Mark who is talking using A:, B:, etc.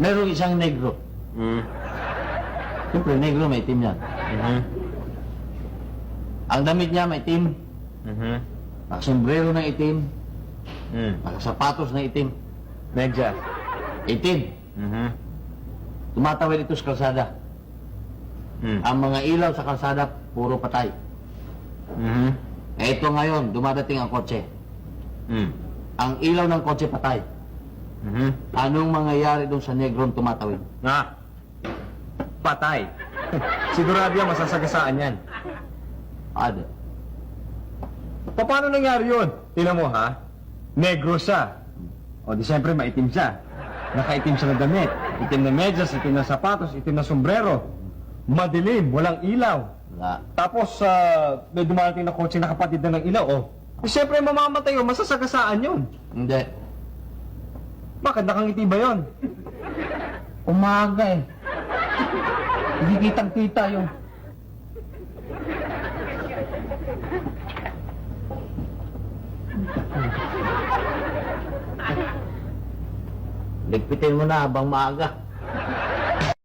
A: Merong isang negro.
B: Mm.
A: Siyempre, negro may itim yan.
B: Mhm.
A: Ang damit niya may itim,
B: Mhm.
A: nakasombrero ng itim,
B: Mm.
A: nakasapatos na itim.
B: Medyas.
A: Itim.
B: Mhm.
A: Tumatawid ito sa kalsada.
B: Mm.
A: Ang mga ilaw sa kalsada, puro patay.
B: Mhm.
A: Eh ito ngayon, dumadating ang kotse.
B: Mm.
A: Ang ilaw ng kotse patay.
B: Mhm.
A: Anong mangyayari doon sa negrong tumatawid?
B: Nga. Patay. Sigurado yan, masasagasaan yan.
A: Ada.
B: Pa- Paano nangyari yun? Tingnan mo ha, negro siya. O di siyempre maitim siya. Nakaitim siya na damit. Itim na medyas, itim na sapatos, itim na sombrero. Madilim, walang ilaw.
A: Wala.
B: Tapos, ah, may dumarating na kotse na kapatid na ng ilaw, oh. Eh, siyempre, mamamatay yun, masasagasaan yun.
A: Hindi.
B: Bakit nakangiti ba yun?
A: Umaga eh. Hindi kitang-kita yung... Ligpitin mo na habang maaga.